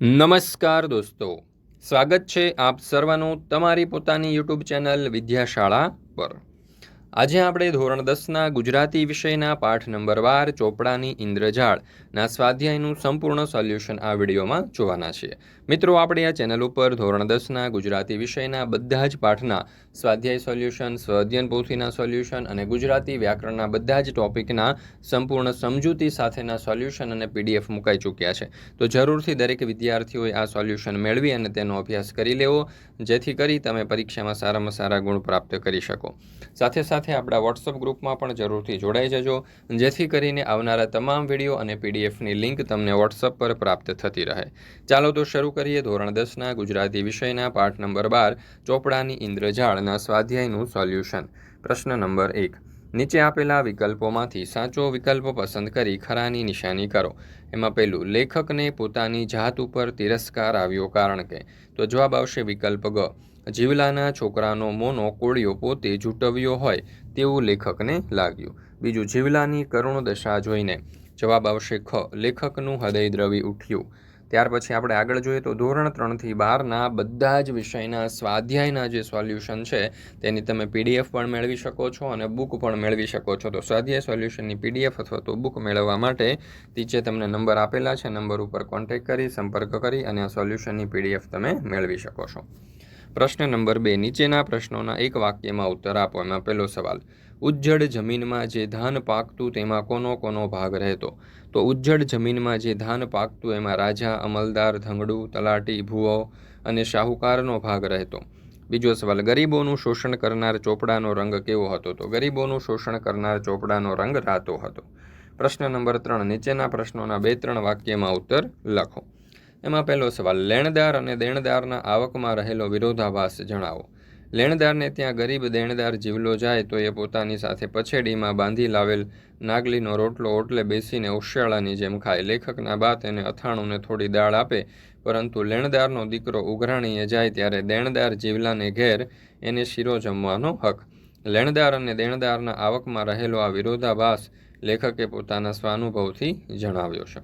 નમસ્કાર દોસ્તો. સ્વાગત છે આપ સર્વનું તમારી પોતાની યુટ્યુબ ચેનલ વિદ્યાશાળા પર. આજે આપણે ધોરણ દસના ગુજરાતી વિષયના પાઠ નંબર બાર, ચોપડાની ઇન્દ્રજાળના સ્વાધ્યાયનું સંપૂર્ણ સોલ્યુશન આ વિડીયોમાં જોવાના છીએ મિત્રો, આપણે આ ચેનલ ઉપર ધોરણ દસના ગુજરાતી વિષયના બધા જ પાઠના સ્વાધ્યાય સોલ્યુશન સ્વઅધ્યયન પોથીના સોલ્યુશન અને ગુજરાતી વ્યાકરણના બધા જ ટોપિકના સંપૂર્ણ સમજૂતી સાથેના સોલ્યુશન અને પીડીએફ મુકાઈ ચૂક્યા છે. તો જરૂરથી દરેક વિદ્યાર્થીઓએ આ સોલ્યુશન મેળવી અને તેનો અભ્યાસ કરી લેવો, જેથી કરી તમે પરીક્ષામાં સારામાં સારા ગુણ પ્રાપ્ત કરી શકો. સાથે સાથે આપણા વોટ્સઅપ ગ્રુપમાં પણ જરૂરથી જોડાઈ જજો, જેથી કરીને આવનારા તમામ વીડિયો અને પીડીએફની લિંક તમને વોટ્સઅપ પર પ્રાપ્ત થતી રહે. ચાલો તો શરૂ કરીએ ધોરણ દસના ગુજરાતી વિષયના પાઠ નંબર બાર, ચોપડાની ઇન્દ્રજાળના સ્વાધ્યાયનું સોલ્યુશન. પ્રશ્ન નંબર એક. નીચે આપેલા વિકલ્પોમાંથી સાચો વિકલ્પ પસંદ કરી ખરાની નિશાની કરો. એમાં પહેલું, લેખકને પોતાની જાત ઉપર તિરસ્કાર આવ્યો કારણ કે. તો જવાબ આવશે વિકલ્પ ગ. જીવલાના છોકરાનો મોનો કોળિયો પોતે ઝૂંટવ્યો હોય તેવું લેખકને લાગ્યું. બીજું, જીવલાની કરુણ દશા જોઈને. જવાબ આવશે ખ. લેખકનું હૃદય દ્રવી ઉઠ્યું. ત્યાર પછી આપણે આગળ જોઈએ તો ધોરણ ત્રણથી બારના બધા જ વિષયના સ્વાધ્યાયના જે સોલ્યુશન છે, તેની તમે પીડીએફ પણ મેળવી શકો છો અને બુક પણ મેળવી શકો છો. તો સ્વાધ્યાય સોલ્યુશનની પીડીએફ અથવા તો બુક મેળવવા માટે નીચે તમને નંબર આપેલા છે. નંબર ઉપર કોન્ટેક કરી, સંપર્ક કરી અને આ સોલ્યુશનની પીડીએફ તમે મેળવી શકો છો. પ્રશ્ન નંબર બે, નીચેના પ્રશ્નોના એક વાક્યમાં ઉત્તર આપો. એમાં પહેલો સવાલ, ઉજ્જડ જમીનમાં જે ધાન પાકતું તેમાં કોનો કોનો ભાગ રહેતો? તો ઉજ્જડ જમીનમાં જે ધાન પાકતું એમાં રાજા, અમલદાર, ધંગડું, તલાટી ભૂવો અને શાહુકારનો ભાગ રહેતો. બીજો સવાલ, ગરીબોનું શોષણ કરનાર ચોપડાનો રંગ કેવો હતો? તો ગરીબોનું શોષણ કરનાર ચોપડાનો રંગ રાતો હતો. પ્રશ્ન નંબર ત્રણ, નીચેના પ્રશ્નોના બે ત્રણ વાક્યમાં ઉત્તર લખો. એમાં પહેલો સવાલ, લેણદાર અને દેણદારના આવકમાં રહેલો વિરોધાભાસ જણાવો. લેણદારને ત્યાં ગરીબ દેણદાર જીવલો જાય તો એ પોતાની સાથે પછેડીમાં બાંધી લાવેલ નાગલીનો રોટલો ઓટલે બેસીને ઉશિયાળાની જેમ ખાય. લેખકના બા તેને અથાણુંને થોડી દાળ આપે, પરંતુ લેણદારનો દીકરો ઉઘરાણીએ જાય ત્યારે દેણદાર જીવલાને ઘેર એને શીરો જમવાનો હક. લેણદાર અને દેણદારના આવકમાં રહેલો આ વિરોધાભાસ લેખકે પોતાના સ્વાનુભવથી જણાવ્યો છે.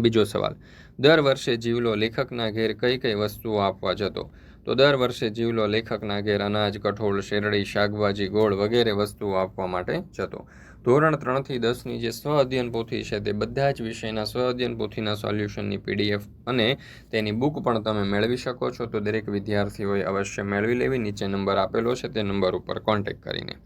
બીજો સવાલ. દર વર્ષે જીવલો લેખકના ઘેર કઈ કઈ વસ્તુઓ આપવા જતો? તો દર વર્ષે જીવલો લેખકના ઘેર અનાજ, કઠોળ, શેરડી, શાકભાજી, ગોળ વગેરે વસ્તુઓ આપવા માટે જતો. ધોરણ ત્રણથી દસની જે સ્વ અધ્યયન પોથી છે તે બધા જ વિષયના સ્વ અધ્યયન પોથીના સોલ્યુશનની પીડીએફ અને તેની બુક પણ તમે મેળવી શકો છો, તો દરેક વિદ્યાર્થીઓએ અવશ્ય મેળવી લેવી. નીચે નંબર આપેલો છે, તે નંબર ઉપર કોન્ટેક્ટ કરીને.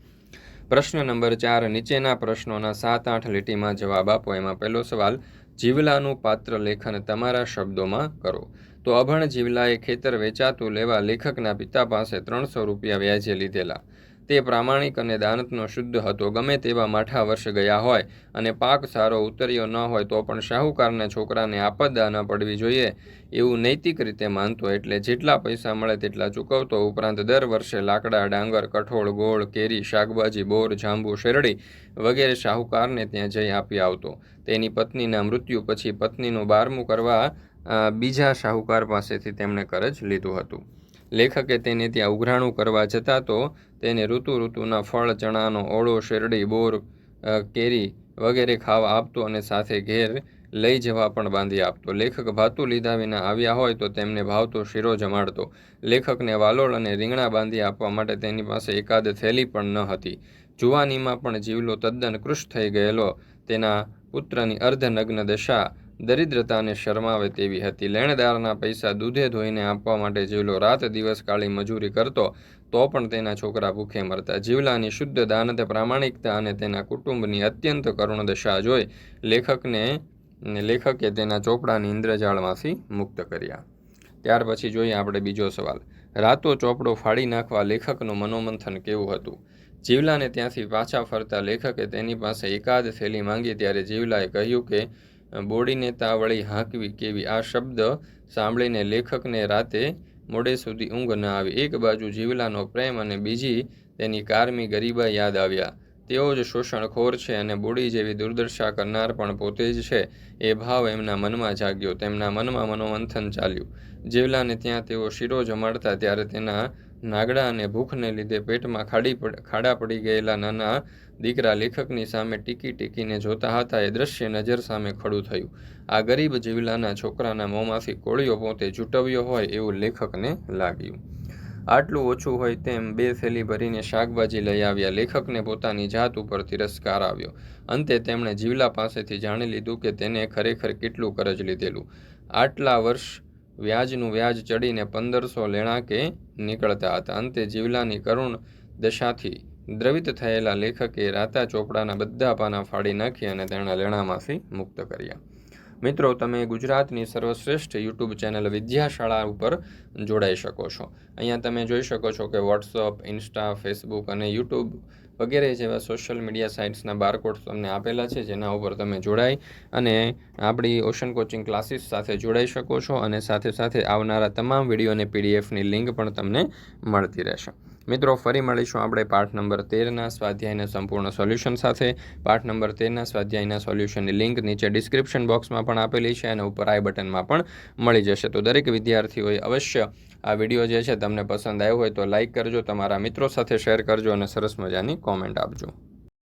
પ્રશ્ન નંબર ચાર, નીચેના પ્રશ્નોના સાત આઠ લીટીમાં જવાબ આપો. એમાં પહેલો સવાલ, જીવલાનું પાત્ર લેખન તમારા શબ્દોમાં કરો. તો અભણ જીવલાએ ખેતર વેચાતું લેવા લેખકના પિતા પાસે ત્રણસો રૂપિયા વ્યાજે લીધેલા. તે પ્રામાણિક અને દાનતનો શુદ્ધ હતો, ગમે તેવા માઠા વર્ષ ગયા હોય અને પાક સારો ઉતર્યો ન હોય તો પણ શાહુકારના છોકરાને આપદા ન પડવી જોઈએ એવું નૈતિક રીતે માનતો, એટલે જેટલા પૈસા મળે તેટલા ચૂકવતો. ઉપરાંત દર વર્ષે લાકડા, ડાંગર, કઠોળ, ગોળ, કેરી, શાકભાજી, બોર, જાંબુ, શેરડી વગેરે શાહુકારને ત્યાં જઈ આપી આવતો. તેની પત્નીના મૃત્યુ પછી પત્નીનું બારમું કરવા બીજા શાહુકાર પાસેથી તેમણે કરજ લીધું હતું. લેખકે તેને ત્યાં ઉઘરાણું કરવા જતાં તો તેને ઋતુ ઋતુના ફળ, ચણાનો ઓળો, શેરડી, બોર કેરી વગેરે ખાવા આપતો અને સાથે ઘેર લઈ જવા પણ બાંધી આપતો. લેખક ભાતું લીધા વિના આવ્યા હોય તો તેમને ભાવતો શીરો જમાડતો લેખકને વાલોળ અને રીંગણા બાંધી આપવા માટે તેની પાસે એકાદ થેલી પણ ન હતી. જુવાનીમાં પણ જીવલો તદ્દન કૃશ થઈ ગયેલો. તેના પુત્રની અર્ધનગ્ન દશા દરિદ્રતાને શરમાવે તેવી હતી. લેણદારના પૈસા દૂધે ધોઈને આપવા માટે જીવલો રાત દિવસ કાળી મજૂરી કરતો, તો પણ તેના છોકરા ભૂખે મરતા. જીવલાની શુદ્ધ દાનત પ્રામાણિકતા અને તેના કુટુંબની અત્યંત કરુણ દશા જોઈ લેખકને, લેખકે તેના ચોપડાની ઇન્દ્રજાળમાંથી મુક્ત કર્યા. ત્યાર પછી જોઈએ આપણે બીજો સવાલ. રાતો ચોપડો ફાડી નાખવા લેખકનું મનોમંથન કેવું હતું? જીવલાને ત્યાંથી પાછા ફરતા લેખકે તેની પાસે એકાદ થેલી માંગી, ત્યારે જીવલાએ કહ્યું કે બોડીને તાવળી હાંકવી કેવી? આ શબ્દ સાંભળીને લેખકને રાતે મોડે સુધી ઊંઘ ન આવી. એક બાજુ જીવલાનો પ્રેમ અને બીજી તેની કારમી ગરીબા યાદ આવ્યા. તેઓ જ શોષણખોર છે અને બોડી જેવી દુર્દશા કરનાર પણ પોતે જ છે. એ ભાવ એમના મનમાં જાગ્યો. તેમના મનમાં મનોમંથન ચાલ્યું. જીવલાને ત્યાં તેઓ શીરો જમાડતા ત્યારે તેના નાગડા અને ભૂખને લીધે પેટમાં ખાડી ખાડા પડી ગયેલા નાના દીકરા લેખકની સામે ટીકી ટીકીને જોતા હતા. એ દ્રશ્ય નજર સામે ખડું થયું. આ ગરીબ જીવલાના છોકરાના મોંમાંથી કોળીઓ પોતે જૂટવ્યો હોય એવું લેખકને લાગ્યું. આટલું ઓછું હોય તેમ બે થેલી ભરીને શાકભાજી લઈ આવ્યા. લેખકને પોતાની જાત ઉપર તિરસ્કાર આવ્યો. અંતે તેમણે જીવલા પાસેથી જાણી લીધું કે તેને ખરેખર કેટલું કરજ લીધેલું. આટલા વર્ષ વ્યાજનું વ્યાજ ચડીને પંદરસો લેણાકે નીકળતા હતા. અંતે જીવલાની કરુણ દશાથી દ્રવિત થયેલા લેખકે રાતા ચોપડાના બધા પાના ફાડી નાખી અને તેણે લેણામાંથી મુક્ત કર્યા. મિત્રો, તમે ગુજરાતની સર્વશ્રેષ્ઠ યુટ્યુબ ચેનલ વિદ્યાશાળા ઉપર જોડાઈ શકો છો. અહીંયા તમે જોઈ શકો છો કે વોટ્સઅપ, ઇન્સ્ટા, ફેસબુક અને યુટ્યુબ વગેરે જેવા સોશિયલ મીડિયા સાઇટ્સના બારકોડ્સ તમને આપેલા છે, જેના ઉપર તમે જોડાઈ અને આપણી ઓશન કોચિંગ ક્લાસીસ સાથે જોડાઈ શકો છો અને સાથે સાથે આવનારા તમામ વીડિયો અને પીડીએફની લિંક પણ તમને મળતી રહેશે. મિત્રો, ફરી મળીશું આપણે પાઠ નંબર તેરના સ્વાધ્યાયના સંપૂર્ણ સોલ્યુશન સાથે. પાઠ નંબર તેરના સ્વાધ્યાયના સોલ્યુશનની લિંક નીચે ડિસ્ક્રિપ્શન બોક્સમાં પણ આપેલી છે અને ઉપર આઈ બટનમાં પણ મળી જશે. તો દરેક વિદ્યાર્થીઓએ અવશ્ય આ વીડિયો જે છે, તમને પસંદ આવ્યો હોય તો લાઇક કરજો, તમારા મિત્રો સાથે શેર કરજો અને સરસ મજાની કોમેન્ટ આપજો.